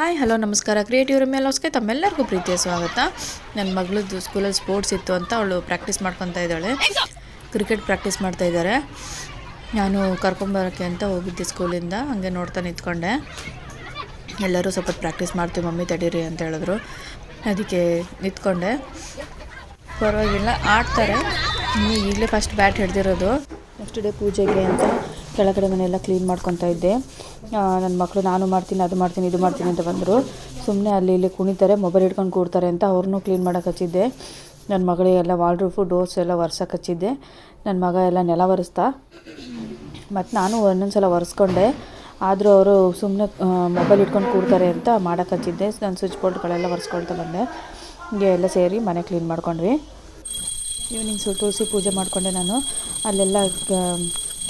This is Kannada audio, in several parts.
ಹಾಯ್, ಹಲೋ, ನಮಸ್ಕಾರ. ಕ್ರಿಯೇಟಿವ್ ರಮ್ಯಲೋಸ್ಗೆ ತಮ್ಮೆಲ್ಲರಿಗೂ ಪ್ರೀತಿಯ ಸ್ವಾಗತ. ನನ್ನ ಮಗಳದ್ದು ಸ್ಕೂಲಲ್ಲಿ ಸ್ಪೋರ್ಟ್ಸ್ ಇತ್ತು ಅಂತ ಅವಳು ಪ್ರಾಕ್ಟೀಸ್ ಮಾಡ್ಕೊತಾ ಇದ್ದಾಳೆ. ಕ್ರಿಕೆಟ್ ಪ್ರಾಕ್ಟೀಸ್ ಮಾಡ್ತಾ ಇದ್ದಾರೆ. ನಾನು ಕರ್ಕೊಂಬರೋಕ್ಕೆ ಅಂತ ಹೋಗಿದ್ದೆ ಸ್ಕೂಲಿಂದ ಹಂಗೆ ನೋಡ್ತಾ ನಿಂತ್ಕೊಂಡೆ. ಎಲ್ಲರೂ ಸ್ವಲ್ಪ ಪ್ರಾಕ್ಟೀಸ್ ಮಾಡ್ತೀವಿ, ಮಮ್ಮಿ ತಡೀರಿ ಅಂತ ಹೇಳಿದ್ರು. ಅದಕ್ಕೆ ನಿಂತ್ಕೊಂಡೆ. ಪರವಾಗಿಲ್ಲ, ಆಡ್ತಾರೆ. ಈಗಲೇ ಫಸ್ಟ್ ಬ್ಯಾಟ್ ಹಿಡ್ದಿರೋದು. ನೆಕ್ಸ್ಟ್ ಡೇ ಪೂಜೆಗೆ ಅಂತ. ಕೆಳಗಡೆ ಮನೆಯೆಲ್ಲ ಕ್ಲೀನ್ ಮಾಡ್ಕೊತಾ ಇದ್ದೆ. ನನ್ನ ಮಕ್ಕಳು ನಾನು ಮಾಡ್ತೀನಿ, ಅದು ಮಾಡ್ತೀನಿ, ಇದು ಮಾಡ್ತೀನಿ ಅಂತ ಬಂದರು. ಸುಮ್ಮನೆ ಅಲ್ಲಿ ಇಲ್ಲಿ ಕುಣಿತಾರೆ, ಮೊಬೈಲ್ ಹಿಡ್ಕೊಂಡು ಕೂಡ್ತಾರೆ ಅಂತ ಅವ್ರನ್ನೂ ಕ್ಲೀನ್ ಮಾಡೋಕೆ ಹಚ್ಚಿದ್ದೆ. ನನ್ನ ಮಗಳಿಗೆಲ್ಲ ವಾಲ್ ರೂಫು, ಡೋರ್ಸ್ ಎಲ್ಲ ಒರೆಸೋಕೆ ಹಚ್ಚಿದ್ದೆ. ನನ್ನ ಮಗ ಎಲ್ಲ ನೆಲ ಒರೆಸ್ತಾ. ಮತ್ತು ನಾನು ಒಂದೊಂದು ಸಲ ಒರೆಸ್ಕೊಂಡೆ. ಆದರೂ ಅವರು ಸುಮ್ಮನೆ ಮೊಬೈಲ್ ಇಟ್ಕೊಂಡು ಕೂಡ್ತಾರೆ ಅಂತ ಮಾಡೋಕೆ ಹಚ್ಚಿದ್ದೆ. ನಾನು ಸ್ವಿಚ್ ಬೋರ್ಡ್ಗಳೆಲ್ಲ ಒರೆಸ್ಕೊಳ್ತಾ ಬಂದೆ. ಹೀಗೆ ಎಲ್ಲ ಸೇರಿ ಮನೆ ಕ್ಲೀನ್ ಮಾಡ್ಕೊಂಡ್ವಿ. ಈವ್ನಿಂಗ್ ಸು, ತುಳಸಿ ಪೂಜೆ ಮಾಡಿಕೊಂಡೆ ನಾನು. ಅಲ್ಲೆಲ್ಲ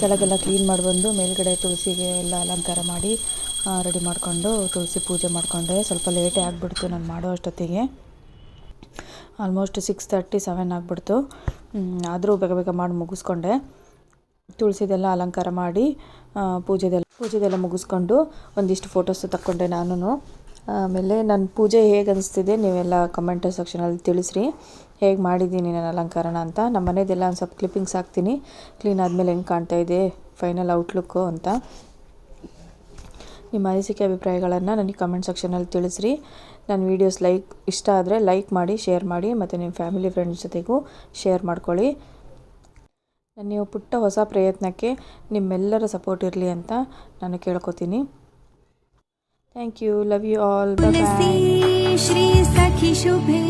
ಕೆಳಗೆಲ್ಲ ಕ್ಲೀನ್ ಮಾಡಿ ಬಂದು ಮೇಲ್ಗಡೆ ತುಳಸಿಗೆ ಎಲ್ಲ ಅಲಂಕಾರ ಮಾಡಿ ರೆಡಿ ಮಾಡಿಕೊಂಡು ತುಳಸಿ ಪೂಜೆ ಮಾಡಿಕೊಂಡೆ ಸ್ವಲ್ಪ ಲೇಟೇ ಆಗಿಬಿಡ್ತು ನಾನು ಮಾಡೋ ಅಷ್ಟೊತ್ತಿಗೆ. ಆಲ್ಮೋಸ್ಟ್ ಸಿಕ್ಸ್ ತರ್ಟಿ, ಸೆವೆನ್ ಆಗಿಬಿಡ್ತು. ಆದರೂ ಬೇಗ ಬೇಗ ಮಾಡಿ ಮುಗಿಸ್ಕೊಂಡೆ. ತುಳಸಿದೆಲ್ಲ ಅಲಂಕಾರ ಮಾಡಿ ಪೂಜೆದೆಲ್ಲ ಪೂಜೆದೆಲ್ಲ ಮುಗಿಸ್ಕೊಂಡು ಒಂದಿಷ್ಟು ಫೋಟೋಸ್ ತಕ್ಕೊಂಡೆ ನಾನು ಆಮೇಲೆ ನನ್ನ ಪೂಜೆ ಹೇಗೆ ಅನಿಸ್ತಿದೆ ನೀವೆಲ್ಲ ಕಮೆಂಟ್ ಸೆಕ್ಷನಲ್ಲಿ ತಿಳಿಸ್ರಿ. ಹೇಗೆ ಮಾಡಿದ್ದೀನಿ ನಾನು ಅಲಂಕಾರನ ಅಂತ. ನಮ್ಮ ಮನೆಯದೆಲ್ಲ ಒಂದು ಸ್ವಲ್ಪ ಕ್ಲಿಪ್ಪಿಂಗ್ಸ್ ಹಾಕ್ತೀನಿ. ಕ್ಲೀನ್ ಆದಮೇಲೆ ಹೆಂಗೆ ಕಾಣ್ತಾ ಇದೆ ಫೈನಲ್ ಔಟ್ಲುಕ್ಕು ಅಂತ. ನಿಮ್ಮ ಅನಿಸಿಕೆ ಅಭಿಪ್ರಾಯಗಳನ್ನು ನನಗೆ ಕಮೆಂಟ್ ಸೆಕ್ಷನಲ್ಲಿ ತಿಳಿಸ್ರಿ. ನನ್ನ ವೀಡಿಯೋಸ್ ಲೈಕ್ ಇಷ್ಟ ಆದರೆ ಲೈಕ್ ಮಾಡಿ ಶೇರ್ ಮಾಡಿ, ಮತ್ತು ನಿಮ್ಮ ಫ್ಯಾಮಿಲಿ ಫ್ರೆಂಡ್ಸ್ ಜೊತೆಗೂ ಶೇರ್ ಮಾಡ್ಕೊಳ್ಳಿ. ನೀವು ಪುಟ್ಟ ಹೊಸ ಪ್ರಯತ್ನಕ್ಕೆ ನಿಮ್ಮೆಲ್ಲರ ಸಪೋರ್ಟ್ ಇರಲಿ ಅಂತ ನಾನು ಕೇಳ್ಕೊತೀನಿ. Thank you love you all Shri Sakhi Shubhe.